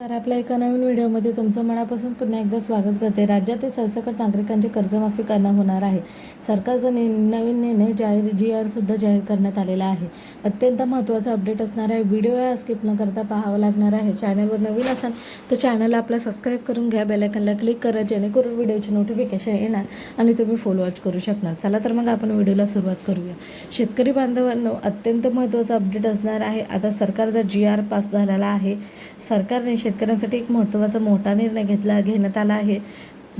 तर आपल्या एका नवीन व्हिडिओमध्ये तुमचं मनापासून पुन्हा एकदा स्वागत करते. राज्यातील सरसकट नागरिकांची कर्जमाफी करणं होणार आहे. सरकारचा नि नवीन निर्णय जाहीर जी आर सुद्धा जाहीर करण्यात आलेला आहे. अत्यंत महत्त्वाचा अपडेट असणार आहे. व्हिडिओ या स्किप न करता पाहावा लागणार आहे. चॅनलवर नवीन असाल तर चॅनलला आपला सबस्क्राईब करून घ्या. बेलायकनला क्लिक करा. जेणेकरून व्हिडिओची नोटिफिकेशन येणार आणि तुम्ही फॉलो वॉच करू शकणार. चला तर मग आपण व्हिडिओला सुरुवात करूया. शेतकरी बांधवांनो अत्यंत महत्त्वाचा अपडेट असणार आहे. आता सरकारचा जी आर पास झालेला आहे सरकारने शेतकऱ्यांसाठी एक महत्त्वाचा मोठा निर्णय घेतला घेण्यात आला आहे.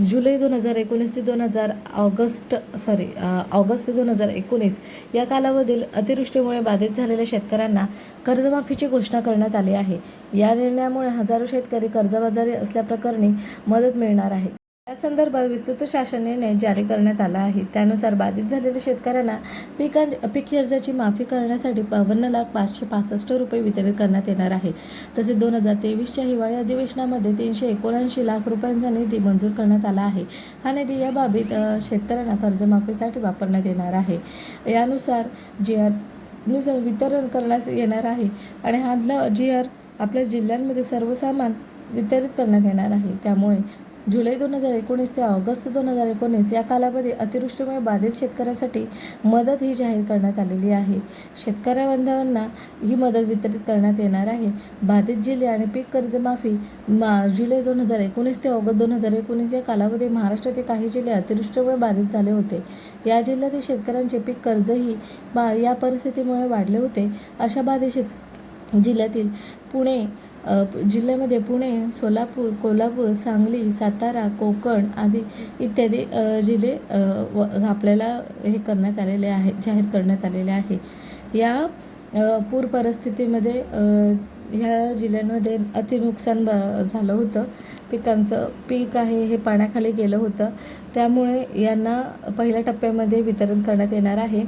जुलै दोन हजार एकोणीस ते दोन हजार ऑगस्ट सॉरी ऑगस्ट ते दोन हजार एकोणीस या कालावधील अतिवृष्टीमुळे बाधित झालेल्या शेतकऱ्यांना कर्जमाफीची घोषणा करण्यात आली आहे. या निर्णयामुळे हजारो शेतकरी कर्जबाजारी असल्याप्रकरणी मदत मिळणार आहे. या संदर्भात विस्तृत शासन निर्णय जारी करण्यात आला आहे. त्यानुसार बाधित झालेल्या शेतकऱ्यांना पिकां पीक कर्जाची माफी करण्यासाठी बावन्न लाख पाचशे पासष्ट रुपये वितरित करण्यात येणार आहे. तसेच दोन हजार तेवीसच्या हिवाळी अधिवेशनामध्ये तीनशे एकोणऐंशी लाख रुपयांचा निधी मंजूर करण्यात आला आहे. हा निधी या बाबीत शेतकऱ्यांना कर्जमाफीसाठी वापरण्यात येणार आहे. यानुसार जी आरनुसार वितरण करण्यास येणार आहे आणि हा जी आर आपल्या जिल्ह्यांमध्ये सर्वसामान वितरित करण्यात येणार आहे. त्यामुळे जुलै दोन हजार एकोणीस ते ऑगस्ट दोन हजार एकोणीस या कालावधी अतिवृष्टीमुळे बाधित शेतकऱ्यांसाठी मदत ही जाहीर करण्यात आलेली आहे. शेतकऱ्या बांधवांना ही मदत वितरित करण्यात येणार आहे. बाधित जिल्हे आणि पीक कर्जमाफी मा जुलै दोन हजार एकोणीस ते ऑगस्ट दोन हजार एकोणीस या कालावधी महाराष्ट्रातील काही जिल्हे अतिवृष्टीमुळे बाधित झाले होते. या जिल्ह्यातील शेतकऱ्यांचे पीक कर्जही बा या परिस्थितीमुळे वाढले होते. अशा बाधित शेत जिल्ह्यातील पुणे जिल्ह्यामध्ये पुणे सोलापूर कोल्हापूर सांगली सातारा कोकण आदी इत्यादी जिल्हे व आपल्याला हे करण्यात आलेले आहे जाहीर करण्यात आलेले आहे. या पूर परिस्थितीमध्ये ह्या जिल्ह्यांमध्ये अति नुकसान ब झालं होतं. पिकांचं पीक आहे हे पाण्याखाली गेलं होतं. त्यामुळे यांना पहिल्या टप्प्यामध्ये वितरण करण्यात येणार आहे.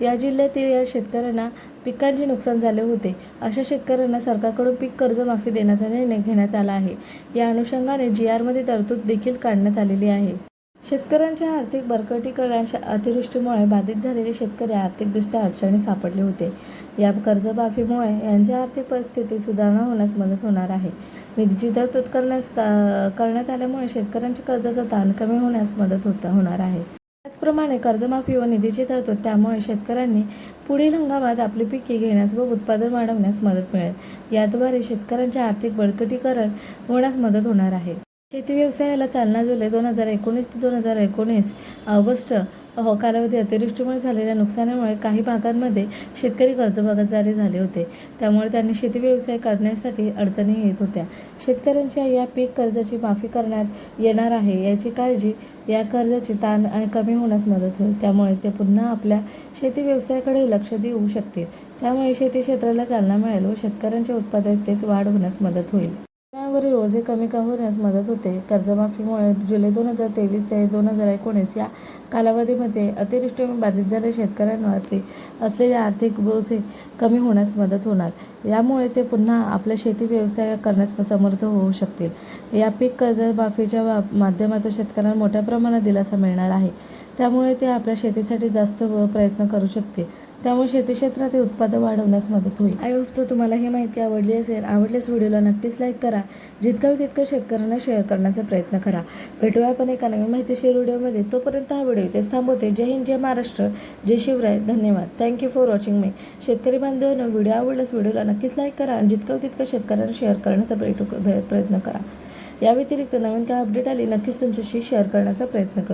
या जिल्ह्यातील या शेतकऱ्यांना पिकांचे नुकसान झाले होते. अशा शेतकऱ्यांना सरकारकडून पीक कर्जमाफी देण्याचा निर्णय घेण्यात आला आहे. या अनुषंगाने जी आरमध्ये तरतूद देखील काढण्यात आलेली आहे. शेतकऱ्यांच्या आर्थिक बरकटीकरणाच्या अतिवृष्टीमुळे बाधित झालेले शेतकरी आर्थिकदृष्ट्या अडचणीत सापडले होते. या कर्जमाफीमुळे यांच्या आर्थिक परिस्थितीत सुधारणा होण्यास मदत होणार आहे. निधीची तरतूद करण्यास का- करण्यात आल्यामुळे शेतकऱ्यांच्या कर्जाचा ताण कमी होण्यास मदत होता होणार आहे. त्याचप्रमाणे कर्जमाफी व निधीची तरतूद त्यामुळे शेतकऱ्यांनी पुढील हंगामात आपली पिके घेण्यास व उत्पादन वाढवण्यास मदत मिळेल. याद्वारे शेतकऱ्यांचे आर्थिक बळकटीकरण होण्यास मदत होणार आहे. शेती व्यवसायाला चालना जुलै दोन हजार एकोणीस ते दोन हजार एकोणीस ऑगस्ट हो कालावधी अतिवृष्टीमुळे झालेल्या नुकसानामुळे काही भागांमध्ये शेतकरी कर्जबाजारी झाले होते. त्यामुळे त्यांनी शेती व्यवसाय करण्यासाठी अडचणी येत होत्या. शेतकऱ्यांच्या या पीक कर्जाची माफी करण्यात येणार आहे याची काळजी या कर्जाची ताण आणि कमी होण्यास मदत होईल. त्यामुळे ते पुन्हा आपल्या शेती व्यवसायाकडे लक्ष देऊ शकतील. त्यामुळे शेती क्षेत्राला चालना मिळेल व शेतकऱ्यांच्या उत्पादकतेत वाढ होण्यास मदत होईल. शेतकऱ्यांवरील रोजे कमी का होण्यास मदत होते. कर्जमाफीमुळे जुलै दोन हजार तेवीस ते दोन हजार एकोणीस या कालावधीमध्ये अतिवृष्टीमुळे बाधित झालेल्या शेतकऱ्यांवरती असलेले आर्थिक बोजे कमी होण्यास मदत होणार. यामुळे ते पुन्हा आपला शेती व्यवसाय करण्यास समर्थ होऊ शकतील. या पीक कर्जमाफीच्या वा- माध्यमातून शेतकऱ्यांना मोठ्या प्रमाणात दिलासा मिळणार आहे. त्यामुळे ते आपल्या शेतीसाठी जास्त व प्रयत्न करू शकतील. त्यामुळे शेती क्षेत्रात हे उत्पादन वाढवण्यास मदत होईल. आय होपचं तुम्हाला ही माहिती आवडली असेल आवडल्यास व्हिडिओला नक्कीच लाईक करा. जितका होईल तितकं शेतकऱ्यांना शेअर करण्याचा प्रयत्न करा. भेटूया आपण एका नवीन माहितीशीर व्हिडिओमध्ये. तोपर्यंत हा व्हिडिओ इथेच थांबवते. जय हिंद जय महाराष्ट्र जय शिवराय. धन्यवाद. थँक्यू फॉर वॉचिंग मी शेतकरी बांधवांना व्हिडिओ आवडल्यास व्हिडिओला नक्कीच लाईक करा आणि जितकं होईल तितकं शेतकऱ्यांना शेअर करण्याचा प्रयत्न प्रयत्न करा. या व्यतिरिक्त नवीन काय अपडेट आली नक्कीच तुमच्याशी शेअर करण्याचा प्रयत्न करू.